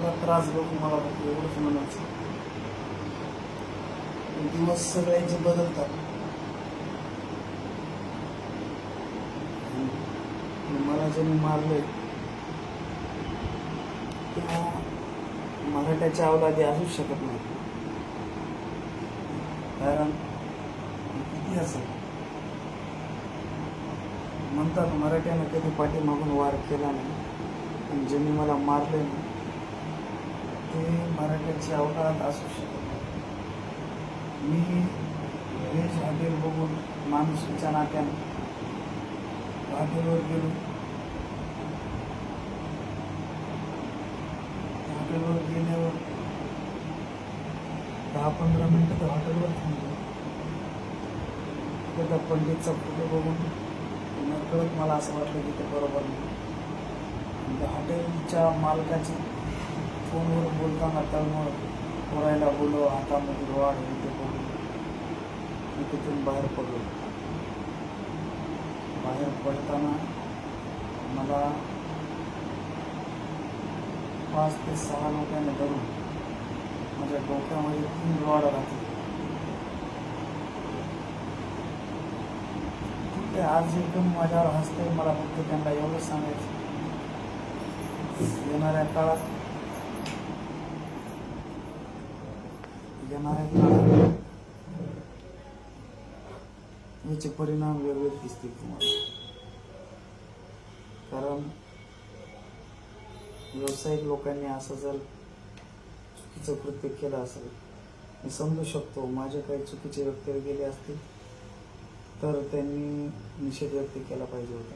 एवढा त्रास बघू मला बघू एवढंच म्हणायचं. दिवस सगळ्यांचे बदलतात. मला ज्यांनी मारलंय तेव्हा मराठ्याच्या अवलादी असूच शकत नाही. कारण किती असेल म्हणतात मराठ्यानं कधी पाठीमागून वार केला नाही पण ज्यांनी मला मारले ना ते मराठ्याचे अवकाळात असू शकत मी व्हेज हॉटेल बघून माणुसकीच्या नात्यानं हॉटेलवर गेलो. हॉटेलवर गेल्यावर दहा पंधरा मिनटं तर हॉटेलवर थांबलो. त्या पंडितचा फोटो बघून नकळत मला असं वाटलं की ते बरोबर नाही. हॉटेलच्या मालकाची फोनवर बोलताना तळमळ पोरायला बोलव हातामध्ये वाढ ते बोलू मी तिथून बाहेर पडलो. बाहेर पडताना मला पाच ते सहा लोकांनी धरून माझ्या डोक्यामध्ये तीन रॉड आहे आज एकदम माझ्यावर हसते मला फक्त त्यांना एवढंच सांगायचं. याचे परिणाम वेगळे दिसतील तुम्हाला. कारण व्यावसायिक लोकांनी असं जर चुकीचं कृत्य केलं असेल मी समजू शकतो माझे काही चुकीचे व्यक्ती गेले असतील तर त्यांनी निषेध व्यक्त केला पाहिजे होता.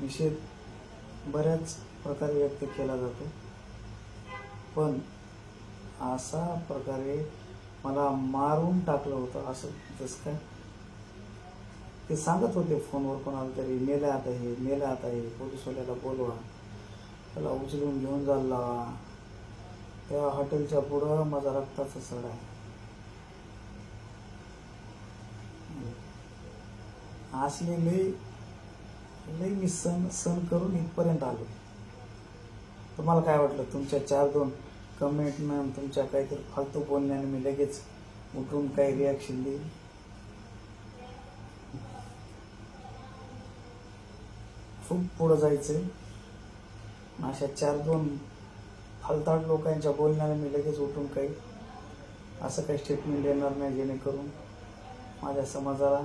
निषेध बऱ्याच प्रकारे व्यक्त केला जातो. पण असा प्रकारे मला मारून टाकलं होतं असं जसं काय. ते सांगत होते फोनवर कोणाला तरी मेलं आता हे मेलं आता हे पोलीसवाल्याला बोलवा त्याला उचलून घेऊन जायला त्या हॉटेलच्या पुढं माझा रक्ताचा सड आहे. असले लई लई मी सण सण करून इथपर्यंत आलो. तुम्हाला काय वाटलं? तुमच्या चार दोन कमेंट मॅम तुमच्या काहीतरी फालतू बोलण्याने मी लगेच उठून काही रिॲक्शन देईल खूप पुढं जायचं अशा चार दोन फालताड लोकांच्या बोलण्याने मी लगेच उठून काही असं काही स्टेटमेंट देणार नाही जेणेकरून माझ्या समाजाला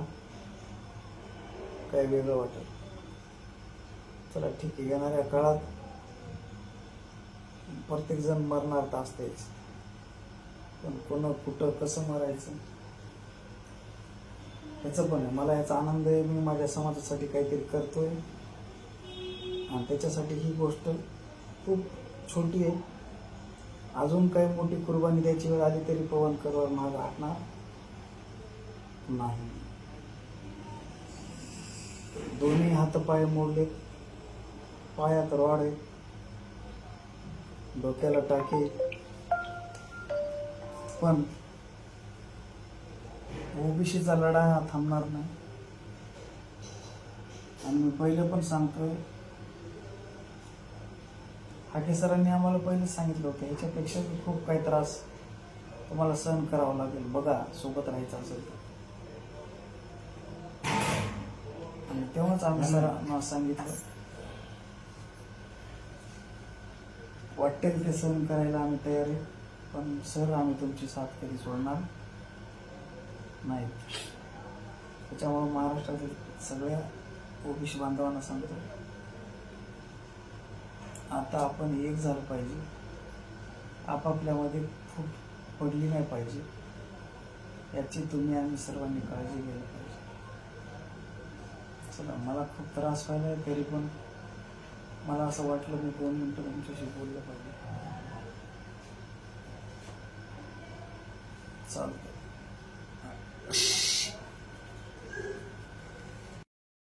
काही वेगळं वाटेल. चला ठीक आहे. येणाऱ्या काळात प्रत्येक जण मरणार तर असतेच. पण कोण कुठं कसं मरायचं? ह्याचं पण आहे. मला याचा आनंद आहे. मी माझ्या समाजासाठी काहीतरी करतोय. आणि त्याच्यासाठी ही गोष्ट खूप छोटी आहे. अजून काही मोठी कुर्बानी द्यायची वेळ आली तरी पवन करवर माग हटणार नाही. दोन्ही हातपाय मोडले पायात रॉड आहे डोक्याला टाके. पण ओबीसीचा लढा हा थांबणार नाही. आणि मी पहिलं पण सांगतोय हाके सरांनी आम्हाला पहिलेच सांगितलं होतं ह्याच्यापेक्षा बी खूप काही त्रास तुम्हाला सहन करावा लागेल. बघा सोबत राहायचं असेल तर. आणि तेव्हाच आम्ही सरांना सांगितलं. वाटेल ते सहन करायला आम्ही तयार आहे. पण सर आम्ही तुमची साथ कधी सोडणार नाही. त्याच्यामुळे महाराष्ट्रातील सगळ्या ओबीसी बांधवांना सांगतो. आता आपण एक झालं पाहिजे. आपापल्यामध्ये फूट पडली नाही पाहिजे. याची तुम्ही आम्ही सर्वांनी काळजी घ्यायला पाहिजे. चला मला खूप त्रास व्हायला तरी पण मला असं वाटलं मी दोन मिनटं तुमच्याशी बोललं पाहिजे. चालतं